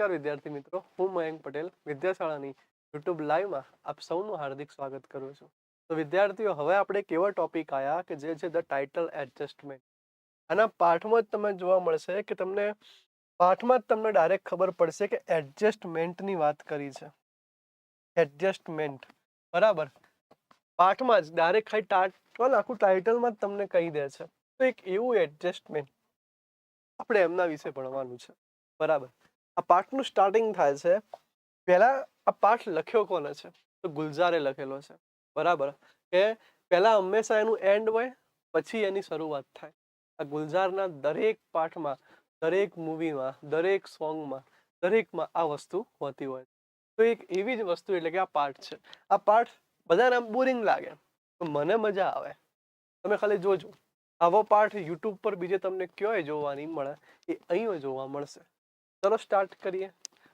નમસ્કાર, વિદ્યાર્થી મિત્રો. હું મયંક પટેલ, વિદ્યાશાળાની યુટ્યુબ લાઈવમાં આપ સૌનું હાર્દિક સ્વાગત કરું છું. તો વિદ્યાર્થીઓ, હવે આપણે કેવા ટોપિક આવ્યા કે જે છે ધ ટાઇટલ એડજસ્ટમેન્ટ આના પાઠમાં જ તમને જોવા મળશે કે તમને, પાઠમાં જ તમને ડાયરેક્ટ ખબર પડશે કે એડજસ્ટમેન્ટની વાત કરી છે. એડજસ્ટમેન્ટ બરાબર? પાઠમાં જ ડાયરેક્ટ ખાલી ટાટલ આખું ટાઇટલમાં જ તમને કહી દે છે. તો એક એવું એડજસ્ટમેન્ટ આપણે એમના વિશે ભણવાનું છે. બરાબર? આ પાઠનું સ્ટાર્ટિંગ થાય છે. પહેલાં આ પાઠ લખ્યો કોને છે? તો ગુલઝારે લખેલો છે. બરાબર. કે પહેલાં હંમેશા એનું એન્ડ હોય, પછી એની શરૂઆત થાય. આ ગુલઝારના દરેક પાઠમાં, દરેક મૂવીમાં દરેક સોંગમાં દરેકમાં આ વસ્તુ હોતી હોય તો એક એવી જ વસ્તુ એટલે કે આ પાઠ છે. આ પાઠ બધાને આમ બોરિંગ લાગે. તો મને મજા આવે. તમે ખાલી જોજો. આવો પાઠ યુટ્યુબ પર બીજે તમને ક્યોય જોવાની મળે. એ અહીં જોવા મળશે. ચલો સ્ટાર્ટ કરીએ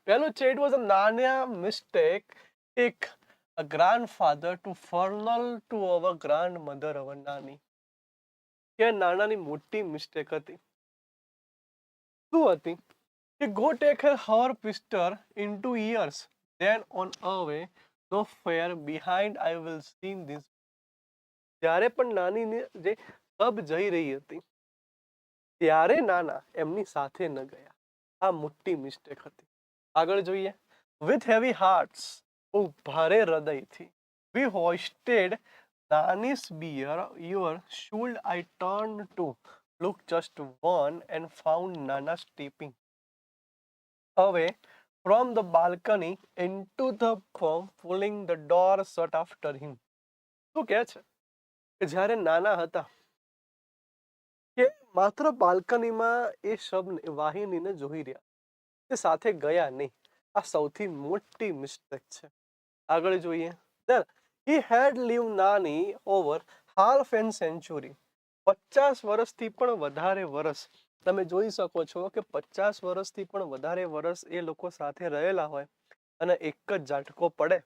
પહેલું છે it was a Nana mistake એક a grandfather to funeral to our grandmother our Nani કે નાનાની મોટી મિસ્ટેક હતી શું હતી કે go take her her sister in two years then on a way no fair behind I will seen this જ્યારે પણ નાની જે સબ જઈ રહી હતી, ત્યારે નાના એમની સાથે ન ગયા. આ મોટી મિસ્ટેક હતી. આગળ જોઈએ. વિથ હેવી હાર્ટ્સ બહુ ભારે હૃદયથી. We hosted Nani's bear your should I turn to look just one and found Nana stepping હવે from the balcony into the form pulling the door shut after him શું કહે છે? કે જ્યારે નાના હતા કે માત્ર બાલ્કનીમાં એ શબ વાહિનીને જોઈ રહ્યા. તે સાથે ગયા નહીં. આ સૌથી મોટી મિસ્ટેક છે. આગળ જોઈએ. He had leave Nani over half an century પચાસ વર્ષથી પણ વધારે વર્ષ. તમે જોઈ શકો છો કે પચાસ વર્ષથી પણ વધારે વર્ષ એ લોકો સાથે રહેલા હોય અને એક જ ઝાટકો પડે.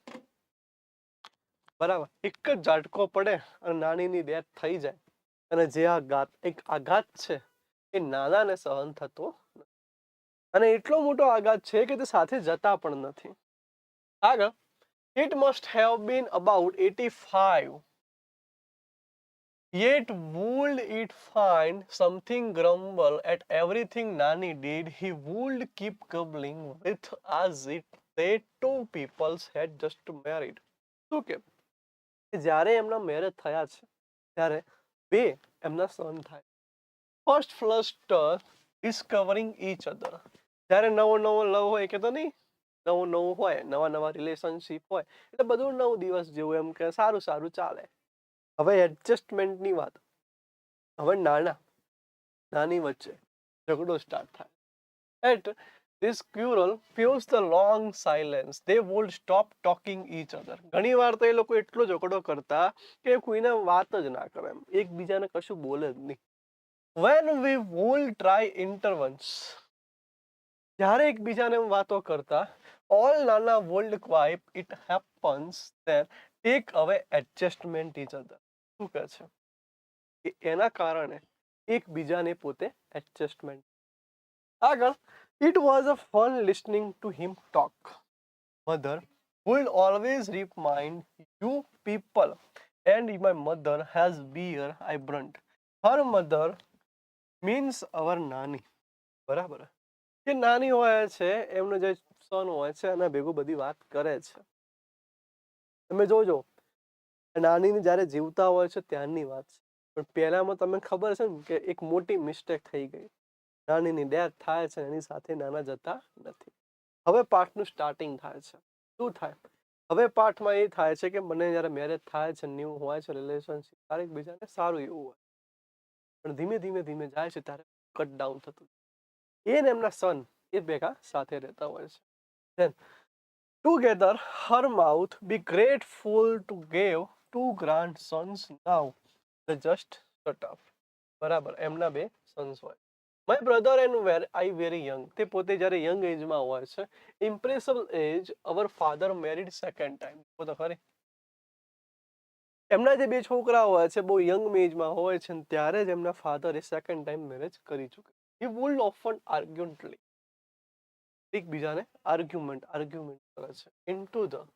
બરાબર. એક જ ઝાટકો પડે અને નાનીની ડેથ થઈ જાય. અને જે આઘાત એક આઘાત છે એ નાનાને સહન થતો. અને એટલો મોટો આઘાત છે કે તે સાથે જતા પણ નથી આગળ it must have been about eighty five Yet would it find something grumble at everything Nani did, he would keep grumbling with as it they two peoples had just married. શું કે જ્યારે એમના મેરેજ થયા છે ત્યારે બે એમના સન થાય. ફર્સ્ટ ફ્લસ્ટર ડિસ્કવરિંગ ઈચ અધર જ્યારે નવો નવો લવ હોય કે તો નહીં, નવું નવું હોય, નવા નવા રિલેશનશીપ હોય, એટલે બધું નવ દિવસ જેવું એમ કે સારું સારું ચાલે. હવે એડજસ્ટમેન્ટની વાત. હવે નાના, નાની વચ્ચે ઝઘડો સ્ટાર્ટ થાય. At this quarrel fuse the long silence they would stop talking each other ઘણી વાર તો એ લોકો એટલો ઝઘડો કરતા કે કોઈને વાત જ ના કરે એમ એકબીજાને કશું બોલે જ નહીં વેન વી વુલ ટ્રાય ઇન્ટરવન્સ જ્યારે એકબીજાને વાતો કરતા all Nana world quip it happens then take away adjustment each other શું કહે છે કે એના કારણે એકબીજાને પોતે એડજસ્ટમેન્ટ આગળ it was a fun listening to him talk mother would always remind you people and my mother has bear I brunt her mother means our Nani બરાબર? કે નાની હોય છે, એમનો જે સન હોય છે, એના ભેગું બધી વાત કરે છે. તમે જોજો, નાનીને જ્યારે જીવતા હોય છે, ત્યારની વાત છે. પણ પહેલામાં તમને ખબર છે ને કે એક મોટી મિસ્ટેક થઈ ગઈ. નાનીની ડેથ થાય છે, એની સાથે નાના જતા નથી. હવે પાઠનું સ્ટાર્ટિંગ થાય છે. શું થાય? હવે પાઠમાં એ થાય છે કે મને જ્યારે મેરેજ થાય છે ન્યૂ હોય છે રિલેશનશીપ ત્યારે એકબીજાને સારું એવું હોય. પણ ધીમે ધીમે ધીમે જાય છે, ત્યારે કટ ડાઉન થતું એ ને એમના સન એ ભેગા સાથે રહેતા હોય છે. Then together her mouth be grateful to gave to grandsons now the just shut up બરાબર, એમના બે સન્સ હોય. My brother and were I very young તે પોતે જ્યારે યંગ એજમાં હોય છે impressible age our father married second time પોતા ખરી. એમના જે બે છોકરા હોય છે, બહુ યંગ એજમાં હોય છે ત્યારે જ એમના ફાધરે સેકન્ડ ટાઈમ મેરેજ કરી ચૂકે હી વુલ ઓફન આર્ગ્યુન્ટલી એકબીજાને આર્ગ્યુમેન્ટ આર્ગ્યુમેન્ટ કરે છે. Into the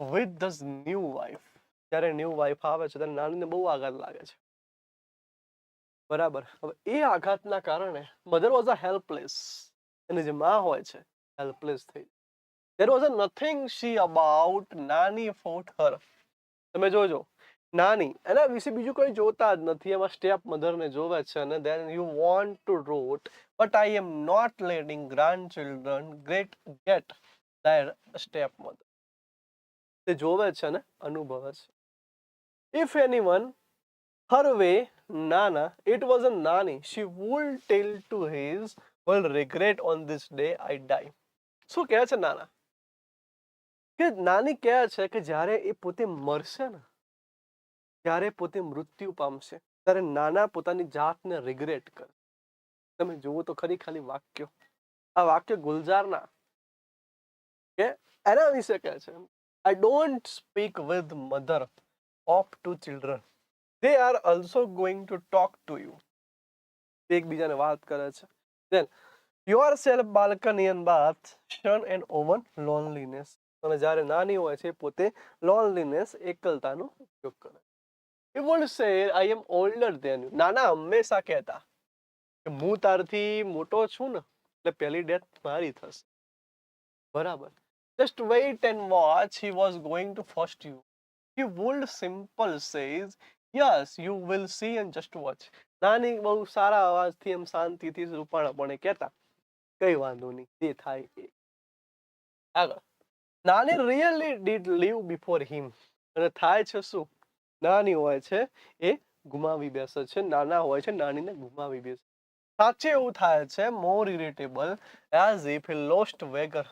with the new wife જ્યારે ન્યૂ વાઇફ આવે છે, ત્યારે નાનીને બહુ આઘાત લાગે છે. બરાબર. હવે એ આઘાતના કારણે મધર વોઝ અ હેલ્પલેસ એની જે માં હોય છે હેલ્પલેસ થઈ there was a nothing she about Nani fought her તમે જોજો, નાની. એના વિશે બીજું કોઈ જોતા જ નથી. એમાં સ્ટેપ મધરને જોવે છે અને then you want to rot but I am not letting grandchildren great get their stepmother તે જોવે છે ને, અનુભવે છે. If any one her way Nana it was a નાની She would tell to his will regret on this day I die. શું કહે છે નાના? કે નાની કહે છે કે જ્યારે એ પોતે મરશે ને, ત્યારે પોતે મૃત્યુ પામશે. ત્યારે નાના પોતાની જાતને રિગ્રેટ કરે. તમે જુઓ તો ખરી ખાલી વાક્યો. આ વાક્ય ગુલજારના કે એના વિશે કહે છે. I don't speak with mother of to children they are also going to talk to you એકબીજાને વાત કરે છે. Then yourself balcony and બાથ શન એન્ડ ઓવન લોનલીનેસ અને જ્યારે નાની હોય છે પોતે લોનલીનેસ એકલતાનો ઉપયોગ કરે એ વોલ્ડ સે આઈ એમ ઓલ્ડર દેન યુ નાના હંમેશા કહેતા કે, હું તારથી મોટો છું ને, એટલે પહેલી ડેથ મારી થશે. બરાબર. Just wait and watch he was going to first you he would simple says yes you will see and just watch Nani બહુ સારા અવાજથી એમ શાંતિથી રૂપાણાપણે કહેતા કઈ વાંધો નહીં, જે થાય એ. આગળ. Nani really did leave before him અને થાય છે શું? નાની હોય છે એ ગુમાવી બેસે છે, નાના હોય છે નાનીને ગુમાવી બેસે. સાચે એવું થાય છે more irritable as if he lost vigour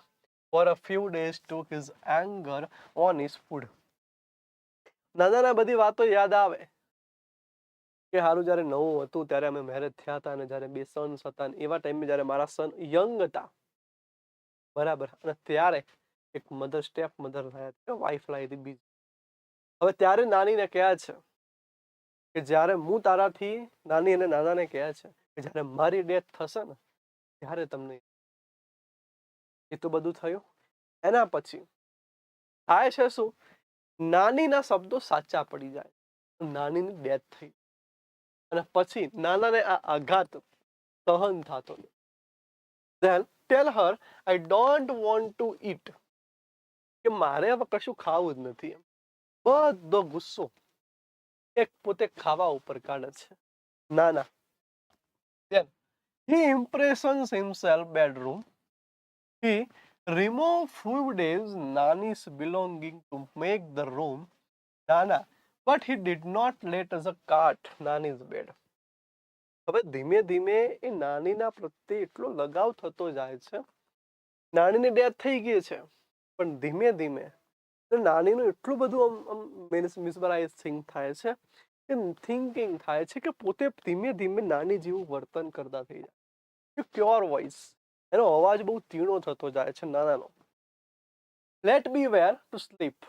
for a few days to his anger on his food નાનાના બધી વાતો યાદ આવે. કે સારું જ્યારે નવું હતું ત્યારે અમે મેરેજ થયા હતા અને જ્યારે બે સન્સ હતા એવા ટાઈમે જ્યારે મારા સન યંગ હતા. બરાબર. અને ત્યારે એક મધર સ્ટેપ મધર લાયા હતા. લાવી હતી બીજી. હવે ત્યારે નાનીને કહ્યા છે કે જ્યારે હું તારાથી નાની અને નાનાને કહ્યા છે કે જ્યારે મારી ડેથ થશે ને ત્યારે તમને એ તો બધું થયું. એના પછી થાય છે શું? નાનીના શબ્દો સાચા પડી જાય. નાનીની ડેથ થઈ. અને પછી નાનાને આ આઘાત સહન થતો then tell her I don't want to eat કે મારે હવે કશું ખાવું જ નથી એમ. બધો ગુસ્સો એક પોતે ખાવા ઉપર કાઢે છે. નાના. Then he impressions himself bedroom he remove food is Nani's belonging to make the room. Nana, but he did not let us a cart Nani's bed. હવે ધીમે ધીમે એ નાનીના પ્રત્યે એટલો લગાવ થતો જાય છે. નાનીની ડેથ થઈ ગઈ છે. પણ ધીમે ધીમે નાનીનું એટલું બધું આમ આમ મિસબરાઇઝ થિંક થાય છે કે થિંકિંગ થાય છે કે પોતે ધીમે ધીમે નાની જેવું વર્તન કરતા થઈ જાય. પ્યોર વોઇસ એનો અવાજ બહુ તીણો થતો જાય છે નાનાનો. Let be were to sleep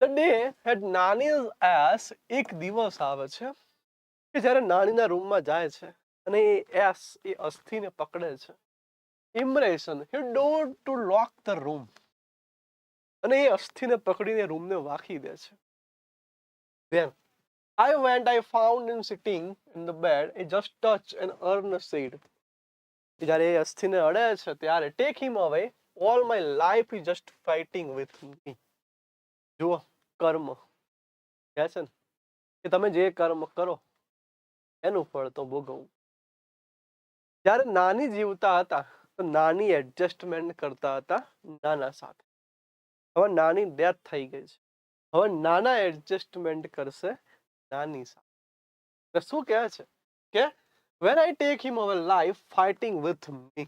the day had Nani as એક દિવસ આવે છે કે જ્યારે નાનીના રૂમમાં જાય છે અને એ એસ એ અસ્થિને પકડે છે. Impression he don't to lock the room અને એ અસ્થિને પકડીને રૂમને વાખી દે છે. Then I went, I found him sitting in the bed he just touched an urn said જ્યારે એ અસ્થિને અડે છે ત્યારે take him away all my life is just fighting with me જુઓ, કર્મ. કહે છે ને કે તમે જે કર્મ કરો, એનું ફળ તો ભોગવવું. જ્યારે નાની જીવતા હતા, તો નાની એડજસ્ટમેન્ટ કરતા હતા નાના સાથે. હવે નાની ડેથ થઈ ગઈ છે. હવે નાના એડજસ્ટમેન્ટ કરશે નાની સાથે. શું કહે છે? કે when I take him our life fighting with me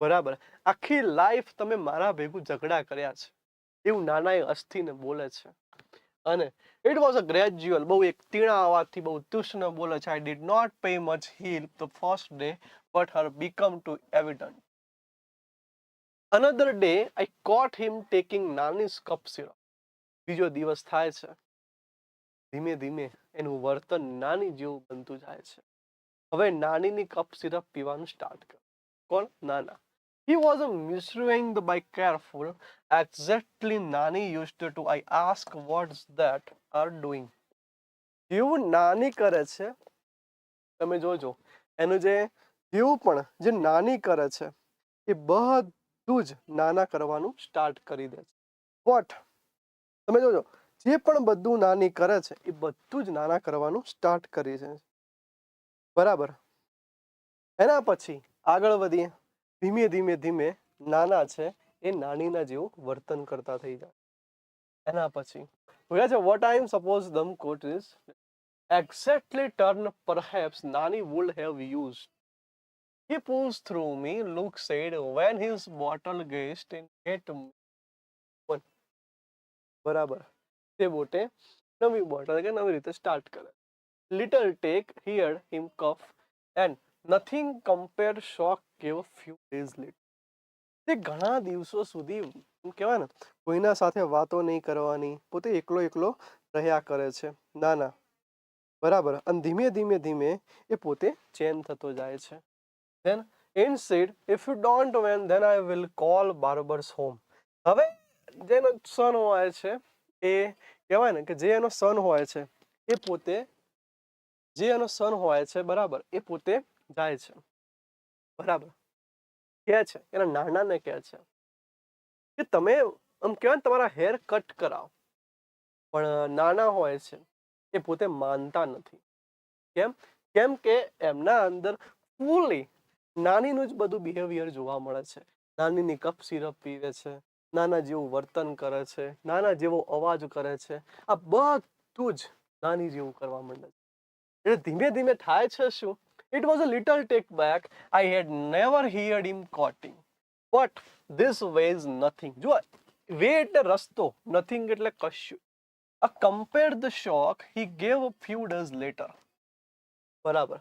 બરાબર. આખી લાઈફ તમે મારા ભેગું ઝઘડા કર્યા છે. એવું નાના એ અસ્થિને બોલે છે. અને ઇટ વોઝ અ ગ્રેજ્યુઅલ બહુ એક તીણા અવાજથી બહુ તુષ્ણ બોલે છે. I did not pay much heed the first day but her become too evident another day I caught him taking Nani cough syrup બીજો દિવસ થાય છે. ધીમે ધીમે એનું વર્તન નાની જેવું બનતું જાય છે. હવે નાનીની કપ સિરપ પીવાનું સ્ટાર્ટ કર. કોણ? નાના. He was misreading the by careful. Exactly, Nani used to. I ask, what's that are doing? જેવું નાની કરે છે. તમે જોજો. એનું જે જેવું પણ જે નાની કરે છે એ બધું જ નાના કરવાનું સ્ટાર્ટ કરી દે છે. વોટ તમે જોજો. જે પણ બધું નાની કરે છે એ બધું જ નાના કરવાનું સ્ટાર્ટ કરી દે છે. બરાબર એના પછી આગળ વધીએ ધીમે ધીમે ધીમે નાના છે એ નાનીના જેવું વર્તન કરતા થઈ જાય એના પછી કહે છે vote I am suppose the court is exactly turn perhaps Nani would have used. He pulls through me, Luke said, when his bottle gazed and get me one. બરાબર તે બોટે નવી બોટલ કે નવી રીતે સ્ટાર્ટ કરે little take here him cough and nothing compare shock gave few days later. તે ઘણા દિવસો સુધી કહેવાય ને, કોઈના સાથે વાતો નહીં કરવાની, પોતે એકલો એકલો રહ્યા કરે છે. ના ના. બરાબર. અને ધીમે ધીમે ધીમે એ પોતે ચેન થતો જાય છે. Then an said if you don't when then I will call barbers home હવે, જેનો સન હોય છે, એ કહેવાય ને કે જે એનો સન હોય છે, એ પોતે જે એનો સન હોય છે, બરાબર, એ પોતે જાય છે. બરાબર. કે છે, એના નાનાને કહે છે કે તમે આમ કહેવાય ને તમારા હેર કટ કરાવો. પણ નાના હોય છે, એ પોતે માનતા નથી. કેમ? કેમ કે એમના અંદર ફૂલી નાનીનું જ બધું બિહેવિયર જોવા મળે છે. નાનીની કપ સિરપ પીવે છે, નાના જેવું વર્તન કરે છે, નાના જેવો અવાજ કરે છે. આ બધું જ નાની જેવું કરવા માંડે છે. એટલે ધીમે ધીમે થાય છે શું? It was a little take back I had never heard him coating but this way is nothing જો વે એટલે રસ્તો નથિંગ એટલે કશું. A compare the shock he gave a few days later બરાબર.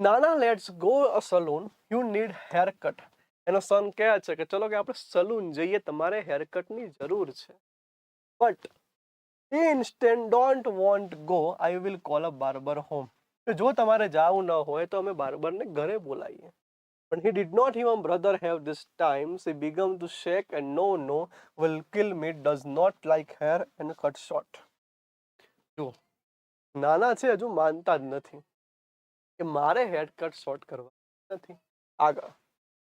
Nana let's go a salon you need haircut એનો son કહે છે કે, ચલો કે આપણે સલૂન જઈએ, તમારે હેરકટની જરૂર છે. But instant don't want go I will call a barber home જો તમારે જવું ન હોય તો અમે બાર્બરને ઘરે બોલાવીએ પણ he did not even brother have this time he began to shake and no no, will kill me, does not like hair and cut short. જો નાના છે હજુ માનતા જ નથી કે મારે હેર કટ શોર્ટ કરવા નથી આગળ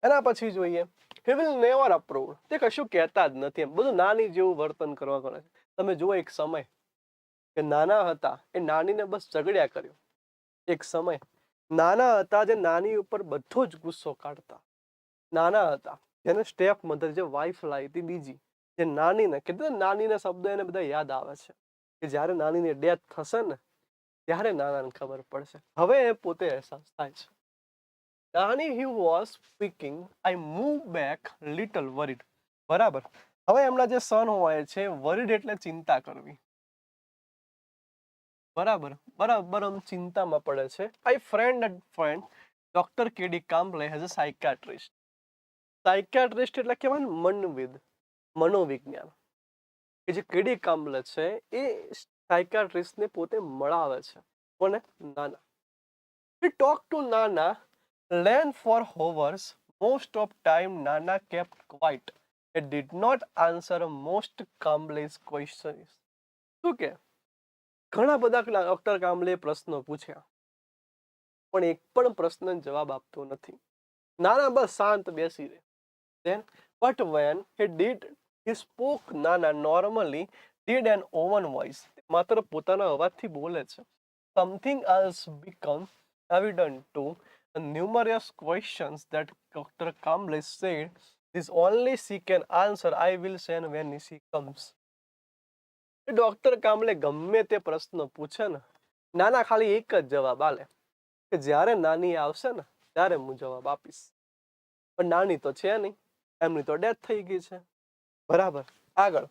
એના પછી જોઈએ he will never approve તે કશું કહેતા જ નથી એમ બધું નાની જેવું વર્તન કરવા કરે છે તમે જુઓ એક સમય કે નાના હતા, એ નાનીને બસ ઝઘડ્યા કર્યો. એક સમય નાના હતા જે નાની ઉપર બધો જ ગુસ્સો કાઢતા. નાના હતા, જેને સ્ટેપ મધર જે વાઇફ લાવી હતી બીજી, જે નાનીને કીધું નાનીના શબ્દો એને બધા યાદ આવે છે કે જ્યારે નાનીની ડેથ થશે ને, ત્યારે નાનાને ખબર પડશે. હવે એ પોતે અહેસાસ થાય છે. Nani he was speaking I move back little worried બરાબર. હવે એમના જે સન હોય છે વરીડ એટલે ચિંતા કરવી. બરાબર. બરાબર આમ ચિંતામાં પડે છે. I friend and friend doctor K D Kamble has a psychiatrist psychiatrist એટલે કહેવાય મનવિદ, મનોવિજ્ઞાન. કે જે કેડી કામ્બલે છે, એ સાયકાટ્રિસ્ટને પોતે મળાવે છે. કોને? નાના. A talk to Nana lane for hours most of time Nana kept quiet. It did not answer most Kamble's questions શું કે ઘણા બધા ડોક્ટર કામલે પ્રશ્નો પૂછ્યા પણ એક પણ પ્રશ્ન જવાબ આપતો નથી નાના બસ શાંત બેસી રહે then but when he did he spoke નાના normally did an own voice માત્ર પોતાના અવાજથી બોલે છે something else become evident to numerous questions that Dr. Kamble said this only she can answer, I will send when she comes. Doctor Kamble ગમે તે પ્રશ્ન પૂછે ને, નાના ખાલી એક જ જવાબ આલે કે જ્યારે નાની આવશે ને, ત્યારે હું જવાબ આપીશ. પણ નાની તો છે નહીં, એમની તો ડેથ થઈ ગઈ છે. બરાબર, આગળ.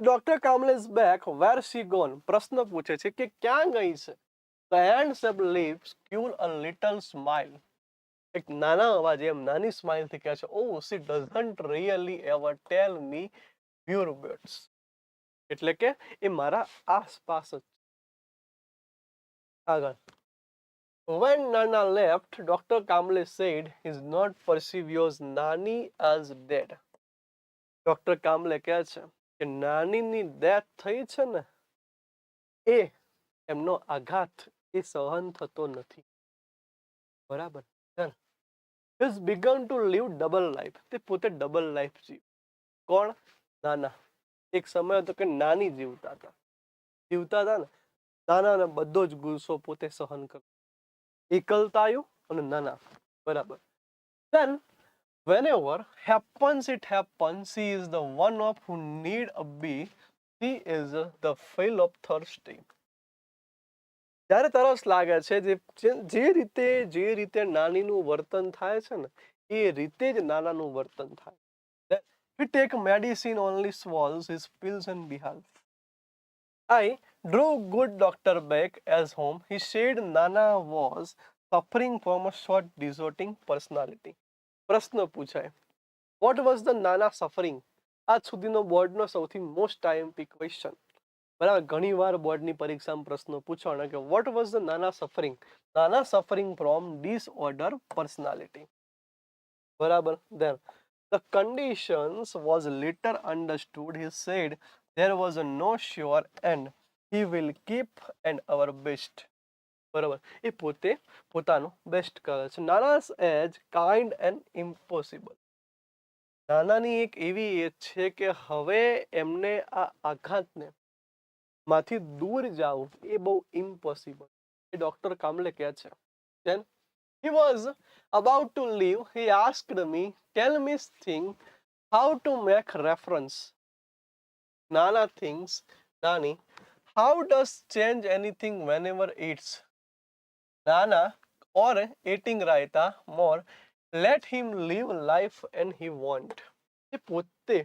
Doctor Kamble is back where she gone પ્રશ્ન પૂછે છે કે ક્યાં ગઈ છે? The hands of lips curl a little smile એક નાના અવાજે એમ નાની સ્માઇલથી કહે છે ઓ she doesn't really ever tell me pure words એટલે કે એ મારા આસપાસ જ. આગળ. When Nana left, Dr. Kamble said he's not perceives Nani as dead. Doctor Kamble કહે છે કે નાનીની ડેથ થઈ છે ને એ એમનો આઘાત એ સહન થતો નથી. બરાબર? Is begin to leave double life તે પોતે ડબલ લાઈફ જીવ. કોણ? નાના. એક સમય હતો કે નાની જીવતા હતા. જીવતા હતા ને નાનાને બધો જ ગુસ્સો પોતે સહન કરતો. એકલતાયું અને નાના. બરાબર. Then whenever happens, it happens he is the one of who need a bee he is the fill of thirsty જ્યારે તરસ લાગે છે જે જે- રીતે જે રીતે નાનીનું વર્તન થાય છે ને એ રીતે જ નાનાનું વર્તન થાય he take medicine only swallows his pills and behalf I drove good doctor back as home. He said Nana was suffering from a short distorting personality. પ્રશ્ન પૂછાય what was the Nana suffering આજ સુધીનો બોર્ડનો સૌથી most IMP question બરાબર ઘણી વાર બોર્ડની પરીક્ષામાં પ્રશ્નો પૂછવાના કે what was the Nana suffering Nana suffering from disorder personality બરાબર then the conditions was later understood he said there was no no and end. Will keep and our best બરાબર, એ પોતે પોતાનું બેસ્ટ કરે છે. Nana age kind and impossible નાનાની એક એવી એજ છે કે હવે એમને આ આઘાતને માંથી દૂર જવું એ બહુ ઇમ્પોસિબલ એ ડોક્ટર કામલે કહે છે then he was about to leave he asked me tell me thing how to make reference Nana thinks, Nani, how does change anything whenever it's Nana or eating raita more, let him live life and he want. એ પોતે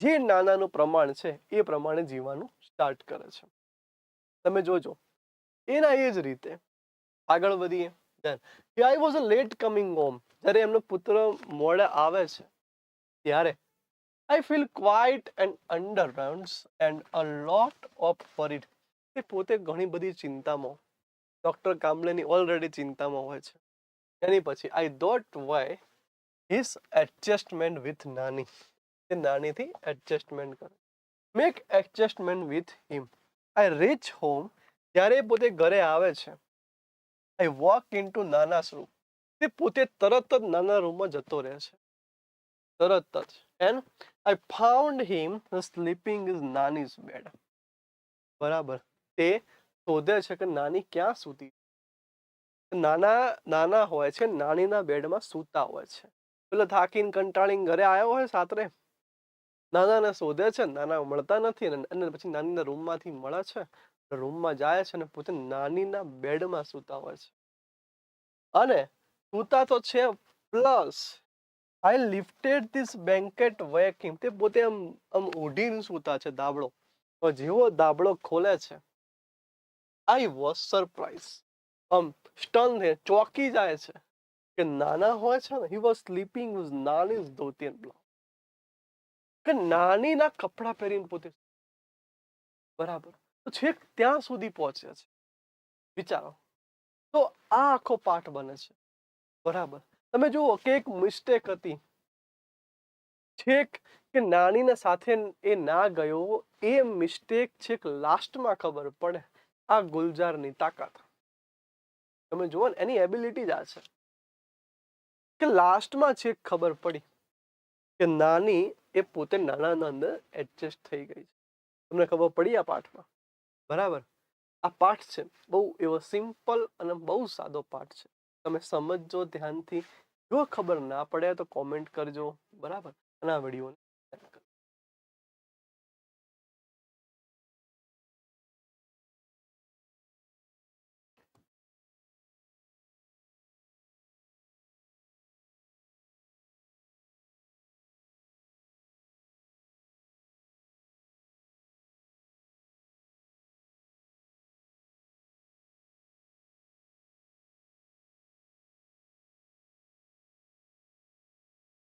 જે નાનાનું પ્રમાણ છે, એ પ્રમાણે જીવવાનું start કરે છે. તમે જોજો. એના એ જ રીતે આગળ વધીએ. I was a late coming home જ્યારે એમનો પુત્ર મોડે આવે છે, ત્યારે I feel quite and underground and a lot of worried. તે પોતે ઘણી બધી ચિંતામાં ડૉક્ટર કામલેની ઓલરેડી ચિંતામાં હોય છે. એની પછી I doubt why his adjustment with Nani તે નાનીથી એડજસ્ટમેન્ટ કરે. Make adjustment with him I reach home જ્યારે પોતે ઘરે આવે છે I walk into Nana room તે પોતે તરત જ નાના રૂમમાં જતો રહે છે. તરત જ. And I found him sleeping is નાની's bed બરાબર. તે શોધે છે કે નાની ક્યાં સૂતી નાના નાના હોય છે, નાનીના બેડમાં સૂતા હોય છે. પેલો થાકીને કંટાળીને ઘરે આવ્યો હોય સાતરે. નાનાને શોધે છે નાના મળતા નથી અને પછી નાનીના રૂમમાંથી મળે છે રૂમમાં જાય છે અને પોતે નાનીના બેડમાં સૂતા હોય છે. અને સૂતા તો છે, plus I lifted this blanket waking તે પોતે આમ આમ ઓઢીને સૂતા છે દાબળો. જેવો દાબડો ખોલે છે આઈ વોઝ સરપ્રાઈઝ આમ સ્ટન ચોકી જાય છે કે નાના હોય છે ને હી વોઝ સ્લીપિંગ વિઝ નાની ધોતી એન્ડ બ્લાઉઝ કે નાનીના કપડાં પહેરીને પોતે બરાબર. તો છેક ત્યાં સુધી પહોંચે છે. વિચારો. તો આ આખો પાઠ બને છે. બરાબર. તમે જુઓ કે એક મિસ્ટેક હતી. છેક કે નાનીને સાથે એ ના ગયો એ મિસ્ટેક છેક લાસ્ટમાં ખબર પડે. આ ગુલજારની તાકાત. તમે જુઓ ને, એની એબિલિટી જ આ છે. કે લાસ્ટમાં છેક ખબર પડી કે નાની એ પોતે નાનાના અંદર એડજસ્ટ થઈ ગઈ છે. તમને ખબર પડી આ પાઠમાં? બરાબર. આ પાઠ છે, બહુ એવો સિમ્પલ અને બહુ સાદો પાઠ છે. તમે સમજજો ધ્યાનથી. જો ખબર ના પડે તો કોમેન્ટ કરજો. બરાબર? અને આ વિડીયોને